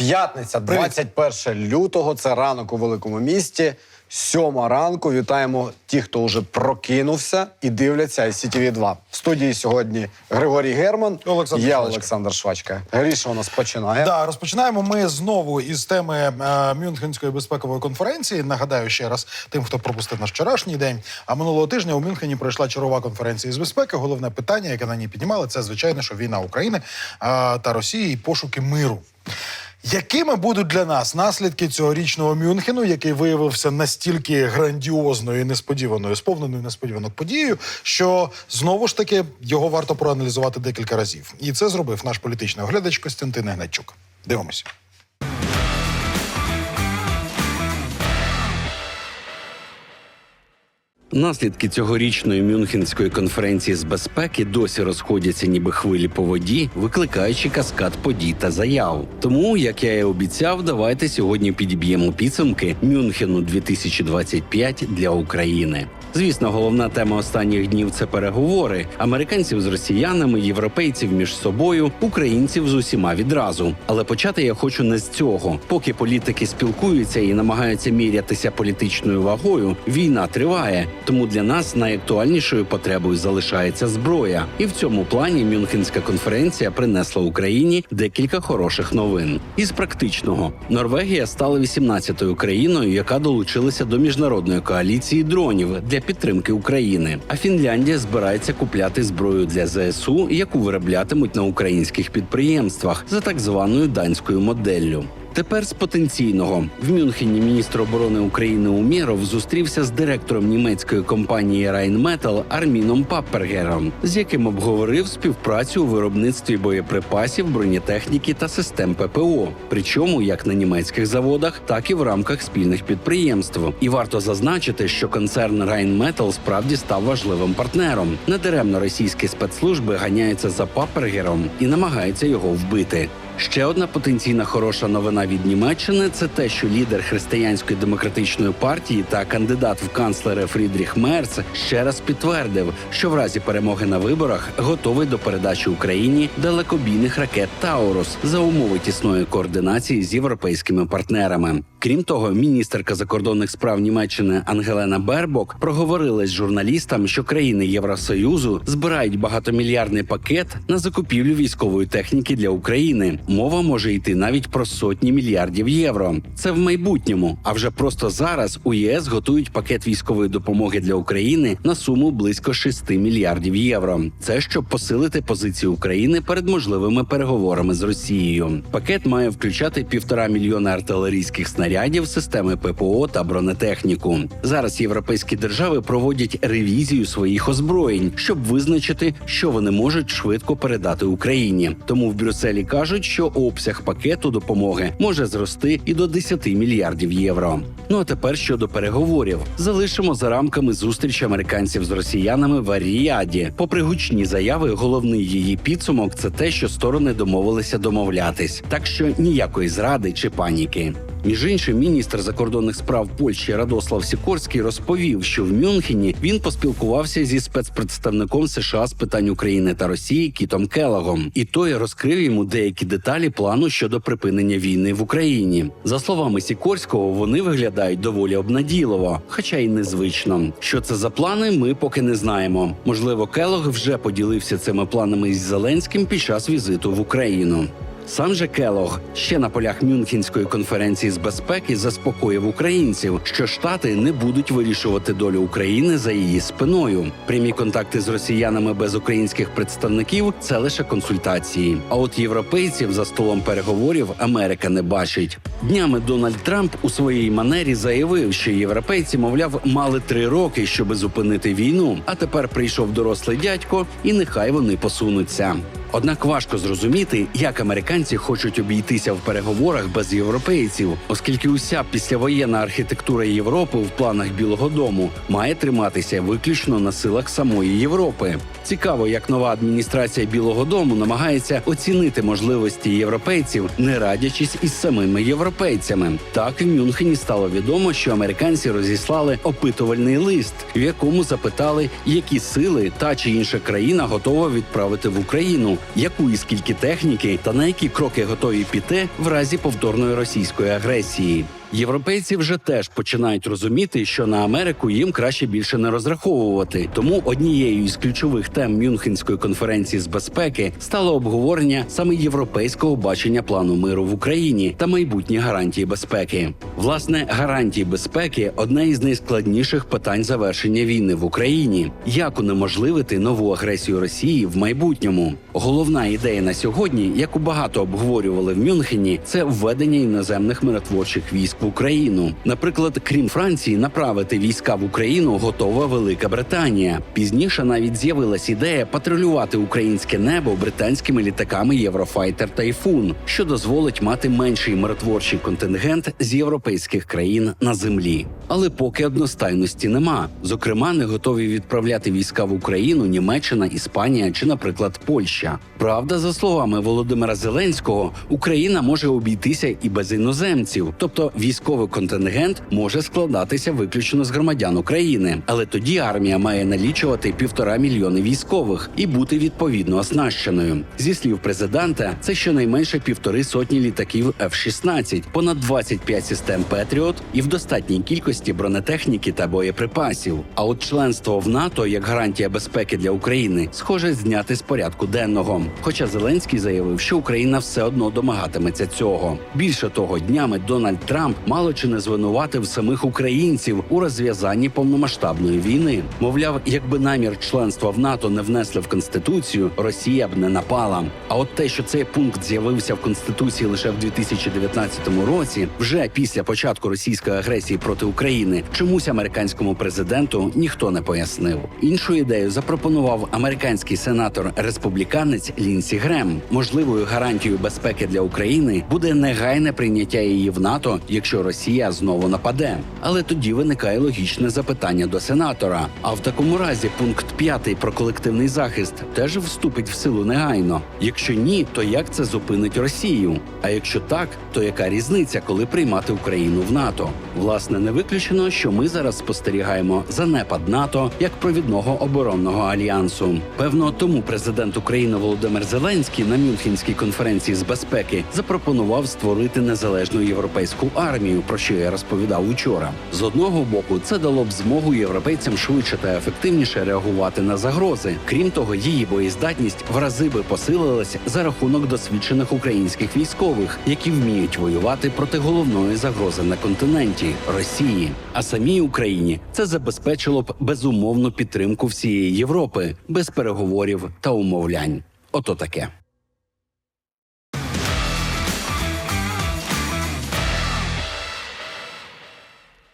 П'ятниця, Привіт. 21 лютого. Це ранок у великому місті. Сьома ранку. Вітаємо ті, хто вже прокинувся і дивляться ICTV 2 В студії сьогодні Григорій Герман. Олександр я Швачка. Олександр Швачка. Гріша у нас починає. Да, розпочинаємо ми знову із теми е, Мюнхенської безпекової конференції. Нагадаю ще раз тим, хто пропустив наш вчорашній день. А минулого тижня у Мюнхені пройшла чергова конференція з безпеки. Головне питання, яке на ній піднімали, це звичайно, що війна України е, та Росії і пошуки миру. Якими будуть для нас наслідки цьогорічного Мюнхену, який виявився настільки грандіозною і несподіваною, сповненою несподіванок подією, що знову ж таки його варто проаналізувати декілька разів. І це зробив наш політичний оглядач Костянтин Гнатчук. Дивимося. Наслідки цьогорічної Мюнхенської конференції з безпеки досі розходяться, ніби хвилі по воді, викликаючи каскад подій та заяв. Тому, як я і обіцяв, давайте сьогодні підіб'ємо підсумки Мюнхену 2025 для України. Звісно, головна тема останніх днів це переговори американців з росіянами, європейців між собою, українців з усіма відразу. Але почати я хочу не з цього. Поки політики спілкуються і намагаються мірятися політичною вагою, війна триває. Тому для нас найактуальнішою потребою залишається зброя. І в цьому плані Мюнхенська конференція принесла Україні декілька хороших новин. Із практичного Норвегія стала 18-ю країною, яка долучилася до міжнародної коаліції дронів для підтримки України. А Фінляндія збирається купляти зброю для ЗСУ, яку вироблятимуть на українських підприємствах за так званою данською моделлю. Тепер з потенційного в Мюнхені міністр оборони України Умєров зустрівся з директором німецької компанії Rheinmetall Арміном Паппергером, з яким обговорив співпрацю у виробництві боєприпасів, бронетехніки та систем ППО, причому як на німецьких заводах, так і в рамках спільних підприємств. І варто зазначити, що концерн Rheinmetall справді став важливим партнером. Недаремно російські спецслужби ганяються за Паппергером і намагаються його вбити. Ще одна потенційна хороша новина від Німеччини це те, що лідер християнської демократичної партії та кандидат в канцлери Фрідріх Мерц ще раз підтвердив, що в разі перемоги на виборах готовий до передачі Україні далекобійних ракет Таурус за умови тісної координації з європейськими партнерами. Крім того, міністерка закордонних справ Німеччини Ангелена Бербок проговорила з журналістам, що країни Євросоюзу збирають багатомільярдний пакет на закупівлю військової техніки для України. Мова може йти навіть про сотні мільярдів євро. Це в майбутньому. А вже просто зараз у ЄС готують пакет військової допомоги для України на суму близько 6 мільярдів євро. Це щоб посилити позицію України перед можливими переговорами з Росією. Пакет має включати півтора мільйона артилерійських снарядів, системи ППО та бронетехніку. Зараз європейські держави проводять ревізію своїх озброєнь, щоб визначити, що вони можуть швидко передати Україні. Тому в Брюсселі кажуть, що обсяг пакету допомоги може зрости і до 10 мільярдів євро. Ну а тепер щодо переговорів залишимо за рамками зустрічі американців з росіянами в Аріаді. Попри гучні заяви, головний її підсумок це те, що сторони домовилися домовлятись, так що ніякої зради чи паніки. Між іншим, міністр закордонних справ Польщі Радослав Сікорський розповів, що в Мюнхені він поспілкувався зі спецпредставником США з питань України та Росії Кітом Келагом, і той розкрив йому деякі деталі плану щодо припинення війни в Україні. За словами Сікорського, вони виглядають доволі обнадійливо, хоча й незвично. Що це за плани, ми поки не знаємо. Можливо, Келог вже поділився цими планами із Зеленським під час візиту в Україну. Сам же Келог ще на полях Мюнхенської конференції з безпеки заспокоїв українців, що штати не будуть вирішувати долю України за її спиною. Прямі контакти з росіянами без українських представників це лише консультації. А от європейців за столом переговорів Америка не бачить. Днями Дональд Трамп у своїй манері заявив, що європейці, мовляв, мали три роки, щоби зупинити війну. А тепер прийшов дорослий дядько, і нехай вони посунуться. Однак важко зрозуміти, як американці хочуть обійтися в переговорах без європейців, оскільки уся післявоєнна архітектура Європи в планах Білого Дому має триматися виключно на силах самої Європи. Цікаво, як нова адміністрація Білого Дому намагається оцінити можливості європейців, не радячись із самими європейцями. Так в Мюнхені стало відомо, що американці розіслали опитувальний лист, в якому запитали, які сили та чи інша країна готова відправити в Україну яку і скільки техніки та на які кроки готові піти в разі повторної російської агресії. Європейці вже теж починають розуміти, що на Америку їм краще більше не розраховувати. Тому однією із ключових тем Мюнхенської конференції з безпеки стало обговорення саме європейського бачення плану миру в Україні та майбутні гарантії безпеки. Власне, гарантії безпеки одне із найскладніших питань завершення війни в Україні. Як унеможливити нову агресію Росії в майбутньому? Головна ідея на сьогодні, яку багато обговорювали в Мюнхені, це введення іноземних миротворчих військ в Україну. Наприклад, крім Франції, направити війська в Україну готова Велика Британія. Пізніше навіть з'явилась ідея патрулювати українське небо британськими літаками Єврофайтер Тайфун, що дозволить мати менший миротворчий контингент з європейських країн на землі. Але поки одностайності нема. Зокрема, не готові відправляти війська в Україну Німеччина, Іспанія чи, наприклад, Польща. Правда, за словами Володимира Зеленського, Україна може обійтися і без іноземців, тобто військовий контингент може складатися виключно з громадян України. Але тоді армія має налічувати півтора мільйони військових і бути відповідно оснащеною. Зі слів президента, це щонайменше півтори сотні літаків F-16, понад 25 систем Петріот і в достатній кількості бронетехніки та боєприпасів. А от членство в НАТО як гарантія безпеки для України схоже зняти з порядку денного. Хоча Зеленський заявив, що Україна все одно домагатиметься цього. Більше того, днями Дональд Трамп мало чи не звинуватив самих українців у розв'язанні повномасштабної війни. Мовляв, якби намір членства в НАТО не внесли в конституцію, Росія б не напала. А от те, що цей пункт з'явився в конституції лише в 2019 році, вже після початку російської агресії проти України, чомусь американському президенту ніхто не пояснив. Іншу ідею запропонував американський сенатор республіканець Лінсі Грем. Можливою гарантією безпеки для України буде негайне прийняття її в НАТО, якщо Росія знову нападе. Але тоді виникає логічне запитання до сенатора. А в такому разі пункт 5 про колективний захист теж вступить в силу негайно. Якщо ні, то як це зупинить Росію? А якщо так, то яка різниця, коли приймати Україну в НАТО? Власне, не виключено, що ми зараз спостерігаємо занепад НАТО як провідного оборонного альянсу. Певно, тому президент України Володимир Зеленський на Мюнхенській конференції з безпеки запропонував створити незалежну європейську армію, про що я розповідав учора. З одного боку, це дало б змогу європейцям швидше та ефективніше реагувати на загрози. Крім того, її боєздатність в рази би посилилась за рахунок досвідчених українських військових, які вміють воювати проти головної загрози на континенті Росії. А самій Україні це забезпечило б безумовну підтримку всієї Європи без переговорів та умовлянь. Ото таке.